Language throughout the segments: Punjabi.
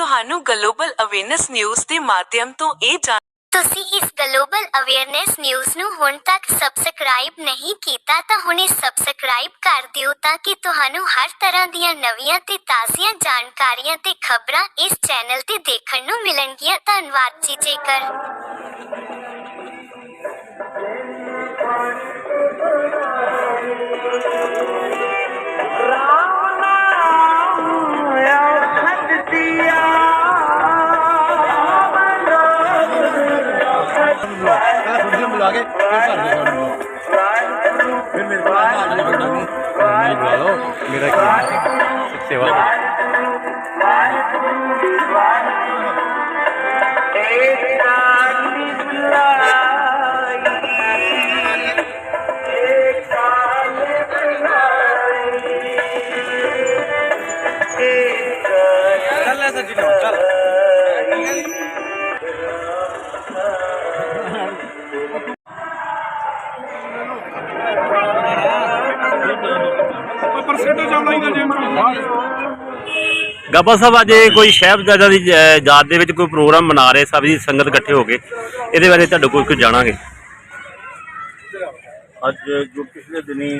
ਤੁਹਾਨੂੰ ਗਲੋਬਲ ਅਵੇਅਰਨੈਸ ਨਿਊਜ਼ ਦੇ ਮਾਧਿਅਮ ਤੋਂ ਇਹ ਜਾਣ ਤੁਸੀਂ ਇਸ ਗਲੋਬਲ ਅਵੇਅਰਨੈਸ ਨਿਊਜ਼ ਨੂੰ ਹੁਣ ਤੱਕ ਸਬਸਕ੍ਰਾਈਬ ਨਹੀਂ ਕੀਤਾ ਤਾਂ ਹੁਣੇ ਸਬਸਕ੍ਰਾਈਬ ਕਰ ਦਿਓ ਤਾਂ ਕਿ ਤੁਹਾਨੂੰ ਹਰ ਤਰ੍ਹਾਂ ਦੀਆਂ ਨਵੀਆਂ ਤੇ ਤਾਜ਼ੀਆਂ ਜਾਣਕਾਰੀਆਂ ਤੇ ਖਬਰਾਂ ਇਸ ਚੈਨਲ ਤੇ ਦੇਖਣ ਨੂੰ ਮਿਲਣਗੀਆਂ। ਧੰਨਵਾਦ ਜੀ ਜੇਕਰ। ਲਓ ਮੇਰਾ ਕੀ ਇੱਕ ਗੱਬਾ ਸਾਹਿਬ ਅੱਜ ਕੋਈ ਸਾਹਿਬਜ਼ਾਦਾ ਦੀ ਯਾਦ ਦੇ ਵਿੱਚ ਕੋਈ ਪ੍ਰੋਗਰਾਮ ਮਨਾ ਰਹੇ ਸਭ ਦੀ ਸੰਗਤ ਇਕੱਠੇ ਹੋ ਕੇ ਇਹਦੇ ਬਾਰੇ ਤੁਹਾਡੇ ਕੋਲ ਕੁਝ ਜਾਣਾਂਗੇ? ਅੱਜ ਜੋ ਪਿਛਲੇ ਦਿਨੀ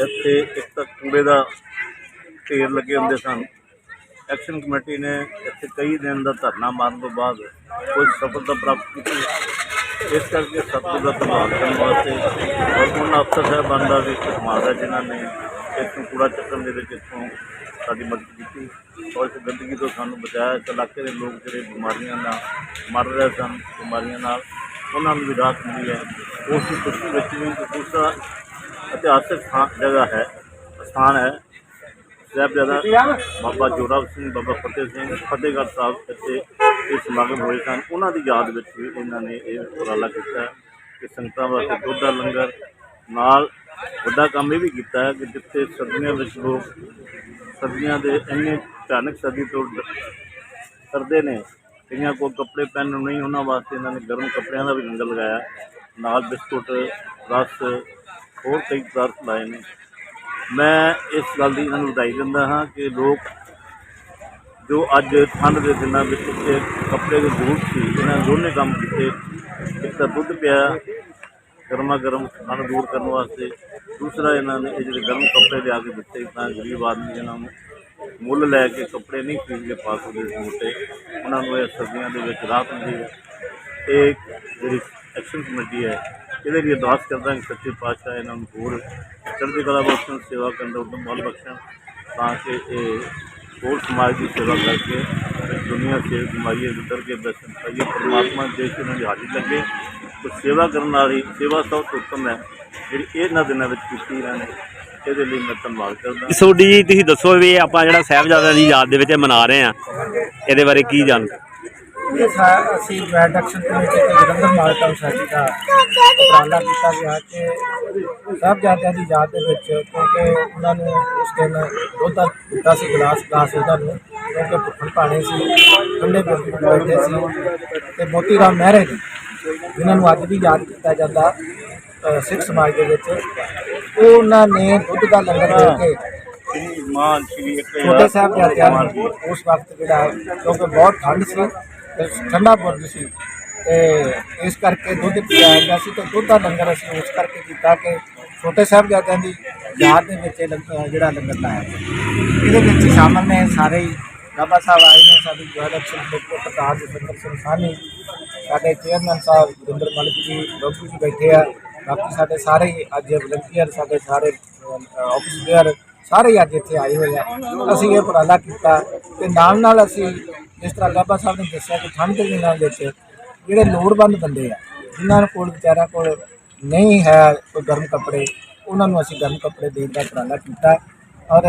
ਇੱਥੇ ਇੱਕ ਤਾਂ ਕੂੜੇ ਦਾ ਢੇਰ ਲੱਗੇ ਹੁੰਦੇ ਸਨ। ਐਕਸ਼ਨ ਕਮੇਟੀ ਨੇ ਇੱਥੇ ਕਈ ਦਿਨ ਦਾ ਧਰਨਾ ਮਾਰਨ ਤੋਂ ਬਾਅਦ ਕੋਈ ਸਫਲਤਾ ਪ੍ਰਾਪਤ ਕੀਤੀ। ਇਸ ਕਰਕੇ ਸਤਿਗੁਰ ਦਾ ਧੰਨਵਾਦ ਕਰਨ ਵਾਸਤੇ ਔਰ ਉਹਨਾਂ ਅਫਸਰ ਸਾਹਿਬਾਨ ਦਾ ਵੀ ਧੰਨਵਾਦ ਹੈ ਜਿਨ੍ਹਾਂ ਨੇ ਇੱਥੋਂ ਕੂੜਾ ਚੱਕਣ ਦੇ ਵਿੱਚ ਇੱਥੋਂ ਸਾਡੀ ਮਦਦ ਕੀਤੀ ਔਰ ਇਸ ਗੰਦਗੀ ਤੋਂ ਸਾਨੂੰ ਬਚਾਇਆ। ਇਸ ਇਲਾਕੇ ਦੇ ਲੋਕ ਜਿਹੜੇ ਬਿਮਾਰੀਆਂ ਨਾਲ ਮਰ ਰਹੇ ਸਨ ਬਿਮਾਰੀਆਂ ਨਾਲ ਉਹਨਾਂ ਨੂੰ ਵੀ ਰਾਹਤ ਮਿਲੀ ਹੈ। ਉਸ ਦੀ ਖੁਸ਼ੀ ਵਿੱਚ ਵੀ ਦੂਸਰਾ ਇਤਿਹਾਸਕ ਜਗ੍ਹਾ ਹੈ ਸਥਾਨ ਹੈ ਸਾਹਿਬਜ਼ਾਦਾ ਬਾਬਾ ਜੋਰਾਵਰ ਸਿੰਘ ਬਾਬਾ ਫਤਿਹ ਸਿੰਘ ਫਤਿਹਗੜ੍ਹ ਸਾਹਿਬ ਇੱਥੇ ਇਹ ਸਮਾਗਮ ਹੋਏ ਸਨ। ਉਹਨਾਂ ਦੀ ਯਾਦ ਵਿੱਚ ਵੀ ਇਹਨਾਂ ਨੇ ਇਹ ਉਪਰਾਲਾ ਕੀਤਾ ਕਿ ਸੰਗਤਾਂ ਵਾਸਤੇ ਦੁੱਧ ਦਾ ਲੰਗਰ, ਨਾਲ ਵੱਡਾ ਕੰਮ ਇਹ ਵੀ ਕੀਤਾ ਹੈ ਕਿ ਜਿੱਥੇ ਸਰਦੀਆਂ ਵਿੱਚ ਲੋਕ ਸਰਦੀਆਂ ਦੇ ਇੰਨੇ ਭਿਆਨਕ ਸਰਦੀ ਤੋਂ ਡ- ਕਰਦੇ ਨੇ, ਕਈਆਂ ਕੋਲ ਕੱਪੜੇ ਪਹਿਨਣ ਨੂੰ ਨਹੀਂ, ਉਹਨਾਂ ਵਾਸਤੇ ਇਹਨਾਂ ਨੇ ਗਰਮ ਕੱਪੜਿਆਂ ਦਾ ਵੀ ਲੰਗਰ ਲਗਾਇਆ। ਨਾਲ ਬਿਸਕੁਟ, ਰਸ, ਹੋਰ ਕਈ ਪਦਾਰਥ ਲਾਏ ਨੇ। ਮੈਂ ਇਸ ਗੱਲ ਦੀ ਇਹਨਾਂ ਨੂੰ ਵਧਾਈ ਦਿੰਦਾ ਹਾਂ ਕਿ ਲੋਕ ਜੋ ਅੱਜ ਠੰਡ ਦੇ ਦਿਨਾਂ ਵਿੱਚ ਇੱਥੇ ਕੱਪੜੇ ਦੀ ਜ਼ਰੂਰਤ ਸੀ, ਇਹਨਾਂ ਨੇ ਦੋਨੇ ਕੰਮ ਕੀਤੇ। ਇੱਕ ਤਾਂ ਦੁੱਧ ਪਿਆ, ਗਰਮਾ ਗਰਮ ਠੰਡ ਦੂਰ ਕਰਨ ਵਾਸਤੇ। ਦੂਸਰਾ ਇਹਨਾਂ ਨੇ ਇਹ ਜਿਹੜੇ ਗਰਮ ਕੱਪੜੇ ਲਿਆ ਕੇ ਦਿੱਤੇ, ਤਾਂ ਗਰੀਬ ਆਦਮੀ ਜਿਹਨਾਂ ਨੂੰ ਮੁੱਲ ਲੈ ਕੇ ਕੱਪੜੇ ਨਹੀਂ ਖਰੀਦਦੇ ਪਾ ਸਕਦੇ ਸੀ ਮੋਟੇ ਉਹਨਾਂ ਨੂੰ ਇਹ ਸਰਦੀਆਂ ਦੇ ਵਿੱਚ ਰਾਹਤ ਮਿਲੀ ਹੈ। ਇਹ ਜਿਹੜੀ ਐਕਸ਼ਨ ਕਮੇਟੀ ਹੈ, ਇਹਦੇ ਲਈ ਅਰਦਾਸ ਕਰਦਾ ਕਿ ਸੱਚੇ ਪਾਤਸ਼ਾਹ ਇਹਨਾਂ ਨੂੰ ਹੋਰ ਚੜ੍ਹਦੀ ਕਲਾ ਬਖਸ਼ਣ, ਸੇਵਾ ਕਰਨ ਦਾ ਉਦਮ ਬਲ ਬਖਸ਼ਣ, ਤਾਂ ਕਿ ਇਹ ਹੋਰ ਸਮਾਜ ਦੀ ਸੇਵਾ ਕਰਕੇ ਇਸ ਦੁਨੀਆ ਸੇ ਬਿਮਾਰੀਆਂ ਤੋਂ ਕੇ ਦਰਸ਼ਨ ਪਾਈਏ ਪਰਮਾਤਮਾ ਦੇ ਕੇ ਉਹਨਾਂ ਦੀ ਹਾਜ਼ਰੀ ਲੱਗੇ। ਤੇ ਸੇਵਾ ਕਰਨ ਵਾਲੀ, ਸੇਵਾ ਸਭ ਤੋਂ ਉੱਤਮ ਹੈ। ਜਿਹੜੀ ਇਹਨਾਂ ਦਿਨਾਂ ਵਿੱਚ ਕੀਤੀ ਇਹਨਾਂ ਨੇ, ਇਹਦੇ ਲਈ ਮੈਂ ਧੰਨਵਾਦ ਕਰਦਾ। ਸੋਡੀ ਜੀ, ਤੁਸੀਂ ਦੱਸੋ ਵੀ ਆਪਾਂ ਜਿਹੜਾ ਸਾਹਿਬਜ਼ਾਦਾ ਦੀ ਯਾਦ ਦੇ ਵਿੱਚ ਇਹ ਮਨਾ ਰਹੇ ਆ ਇਹਦੇ ਬਾਰੇ ਕੀ ਜਾਣਕਾਰੀ? ਇਹ ਸਾ- ਅਸੀਂ ਜੁਆਇੰਟ ਐਕਸ਼ਨ ਕਮੇਟੀ ਤੇ ਜਲੰਧਰ ਮਾਲਟਾ ਸੋਸਾਇਟੀ ਦਾ ਉਪਰਾਲਾ ਕੀਤਾ ਗਿਆ ਕਿ ਸਾਹਿਬਜ਼ਾਦਿਆਂ ਦੀ ਯਾਦ ਦੇ ਵਿੱਚ ਕਿਉਂਕਿ ਉਹਨਾਂ ਨੂੰ ਉਸ ਦਿਨ ਦੁੱਧ ਦਾ ਦਿੱਤਾ ਸੀ ਗਲਾਸ ਗਲਾਸ ਉਹਨਾਂ ਨੂੰ ਕਿਉਂਕਿ ਭੁੱਖਣ ਭਾਣੇ ਸੀ ਠੰਡੇ ਬੁਰਜ ਬੈਠੇ ਸੀ ਤੇ ਮੋਤੀ ਰਾਮ ਮਹਿਰੇ ਜੀ ਜਿਨ੍ਹਾਂ ਨੂੰ ਅੱਜ ਵੀ ਯਾਦ ਕੀਤਾ ਜਾਂਦਾ ਸਿੱਖ ਸਮਾਜ ਦੇ ਵਿੱਚ ਉਹ ਉਹਨਾਂ ਨੇ ਦੁੱਧ ਦਾ ਲੰਗਰ ਦੇ ਕੇ ਮਾਨ ਸ੍ਰੀ ਸਾਹਿਬ ਜਾਤਿਆਂ ਨੂੰ ਉਸ ਵਕਤ ਜਿਹੜਾ ਕਿਉਂਕਿ ਬਹੁਤ ਠੰਡ ਸੀ ਠੰਡਾ ਬੁਰਜ ਸੀ ਤੇ ਇਸ ਕਰਕੇ ਦੁੱਧ ਪਿਆਇਆ ਗਿਆ ਸੀ ਤੇ ਦੁੱਧ ਦਾ ਲੰਗਰ ਅਸੀਂ ਉਸ ਕਰਕੇ ਕੀਤਾ ਕਿ ਛੋਟੇ ਸਾਹਿਬਜ਼ਾਦਿਆਂ ਦੀ ਯਾਦ ਦੇ ਵਿੱਚ ਇਹ ਲੰਗ- ਜਿਹੜਾ ਲੰਗਰ ਲਾਇਆ ਗਿਆ। ਇਹਦੇ ਵਿੱਚ ਸ਼ਾਮਲ ਨੇ ਸਾਰੇ ਹੀ। ਬਾਬਾ ਸਾਹਿਬ ਆਏ ਨੇ, ਸਾਡੇ ਜੁਆਇੰਟ ਐਕਸ਼ਨ ਕਮੇਟੀ ਦੇ ਪ੍ਰਧਾਨ ਸਿੰਘ ਸਾਹਨੀ, ਸਾਡੇ ਚੇਅਰਮੈਨ ਸਾਹਿਬ ਜਿੰਦਰ ਮਲਿਕ ਜੀ ਬੱਬੂ ਜੀ ਬੈਠੇ ਆ। ਬਾਕੀ ਸਾਡੇ ਸਾਰੇ ਹੀ ਅੱਜ ਵਲੰਟੀਅਰ ਸਾਡੇ ਸਾਰੇ ਆਫਿਸਰ ਸਾਰੇ ਹੀ ਅੱਜ ਇੱਥੇ ਆਏ ਹੋਏ ਆ। ਅਸੀਂ ਇਹ ਉਪਰਾਲਾ ਕੀਤਾ ਤੇ ਨਾਲ ਨਾਲ ਅਸੀਂ ਜਿਸ ਤਰ੍ਹਾਂ ਬਾਬਾ ਸਾਹਿਬ ਨੇ ਦੱਸਿਆ ਕਿ ਠੰਡ ਦੇ ਦਿਨਾਂ ਵਿੱਚ ਜਿਹੜੇ ਲੋੜਵੰਦ ਬੰਦੇ ਆ ਜਿਨ੍ਹਾਂ ਕੋਲ ਵਿਚਾਰਿਆਂ ਕੋਲ ਨਹੀਂ ਹੈ ਕੋਈ ਗਰਮ ਕੱਪੜੇ ਉਹਨਾਂ ਨੂੰ ਅਸੀਂ ਗਰਮ ਕੱਪੜੇ ਦੇਣ ਦਾ ਉਪਰਾਲਾ ਕੀਤਾ ਔਰ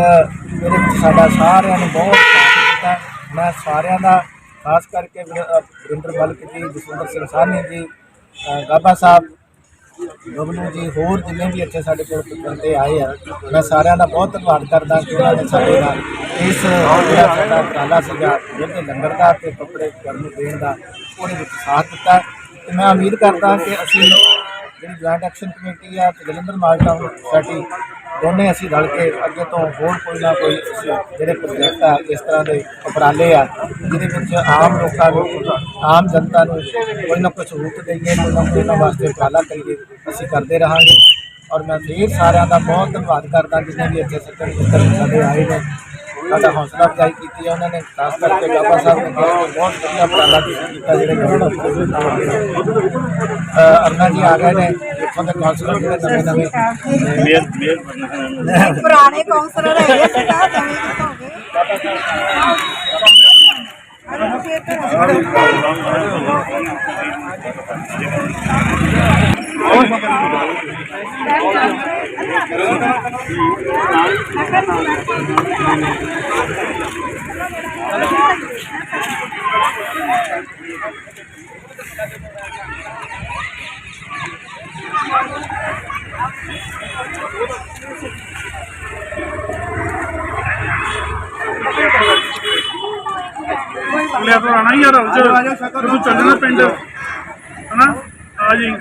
ਮੇਰੇ ਵਿੱਚ ਸਾਡਾ ਸਾਰਿਆਂ ਨੂੰ ਬਹੁਤ ਸਾਥ ਦਿੱਤਾ। ਮੈਂ ਸਾਰਿਆਂ ਦਾ ਖਾਸ ਕਰਕੇ ਵਰਿ- ਅ, ਮਲਿਕ ਜੀ ਜਸਵਿੰਦਰ ਸਿੰਘ ਸਾਹਨੀ ਜੀ ਗਾਬਾ ਸਾਹਿਬ ਗਵਨੂ ਜੀ, ਹੋਰ ਜਿੰਨੇ ਵੀ ਇੱਥੇ ਸਾਡੇ ਕੋਲ ਬੰਦੇ ਆਏ ਆ, ਮੈਂ ਸਾਰਿਆਂ ਦਾ ਬਹੁਤ ਧੰਨਵਾਦ ਕਰਦਾ ਕਿ ਉਹਨਾਂ ਨੇ ਸਾਡੇ ਨਾਲ ਇਸ ਜਿਹੜਾ ਸਾਡਾ ਉਪਰਾਲਾ ਸੀਗਾ, ਜਿਹਦੇ ਲੰਗਰ ਦਾ ਤੇ ਕੱਪੜੇ ਕਰਨ ਦੇਣ ਦਾ, ਉਹਦੇ ਵਿੱਚ ਸਾਥ ਦਿੱਤਾ। ਤੇ ਮੈਂ ਉਮੀਦ ਕਰਦਾ ਕਿ ਅਸੀਂ ਜਿਹੜੀ ਜੁਆਇੰਟ ਐਕਸ਼ਨ ਕਮੇਟੀ ਆ, ਤੇ ਜਲੰਧਰ ਮਾਲਟਾਊਨ ਸੋਸਾਇਟੀ ਦੋਨੇ ਅਸੀਂ ਰਲ ਕੇ ਅੱਗੇ ਤੋਂ ਹੋਰ ਕੋਈ ਨਾ ਕੋਈ ਜਿਹੜੇ ਪ੍ਰੋਜੈਕਟ ਆ, ਇਸ ਤਰ੍ਹਾਂ ਦੇ ਉਪਰਾਲੇ ਆ, ਜਿਹਦੇ ਵਿੱਚ ਆਮ ਲੋਕਾਂ ਨੂੰ, ਆਮ ਜਨਤਾ ਨੂੰ ਕੋਈ ਨਾ ਕੋਈ ਸਹੂਲਤ ਦੇਈਏ, ਕੋਈ ਨਾ ਕੋਈ ਇਹਨਾਂ ਵਾਸਤੇ ਉਪਰਾਲਾ ਕਰੀਏ, ਅਸੀਂ ਕਰਦੇ ਰਹਾਂਗੇ। ਔਰ ਮੈਂ ਫੇਰ ਸਾਰਿਆਂ ਦਾ ਬਹੁਤ ਧੰਨਵਾਦ ਕਰਦਾ, ਜਿਨੇ ਵੀ ਇੱਥੇ ਸੱਜਣ ਮਿੱਤਰ ਸਾਡੇ ਆਏ ਨੇ ਸਾਡਾ ਹੌਸਲਾ ਅਫਜ਼ਾਈ ਕੀਤੀ ਹੈ ਉਹਨਾਂ ਨੇ ਖਾਸ ਕਰਕੇ ਬਾਬਾ ਸਾਹਿਬ ਨੇ ਬਹੁਤ ਵਧੀਆ ਉਪਰਾਲਾ ਤੁਸੀਂ ਕੀਤਾ ਜਿਹੜੇ ਗਵਰਨਰ ਅਰਨਾ ਜੀ ਆ ਗਏ ਨੇ ਇੱਥੋਂ ਦੇ ਕੌਂਸਲਰ ਜਿਹੜੇ ਨਵੇਂ ਨਵੇਂ ਮੇਅਰ ਮੇਅਰ। ਪੁਰਾਣੇ ਕਾਉਂਸਲਰ ਹੈਗੇ ਸੀ ਤਾਂ ਨਵੇਂ ਕਿੱਥੋਂ ਹੋ ਗਏ ਲੈ ਤੋਂ ਆਣਾ ਯਾਰ ਅੱਜ ਤੂੰ ਚੱਲਣਾ ਪਿੰਡ। ਹਨਾ? ਆ ਜੀ।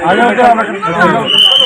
ਆ ਜਾਓ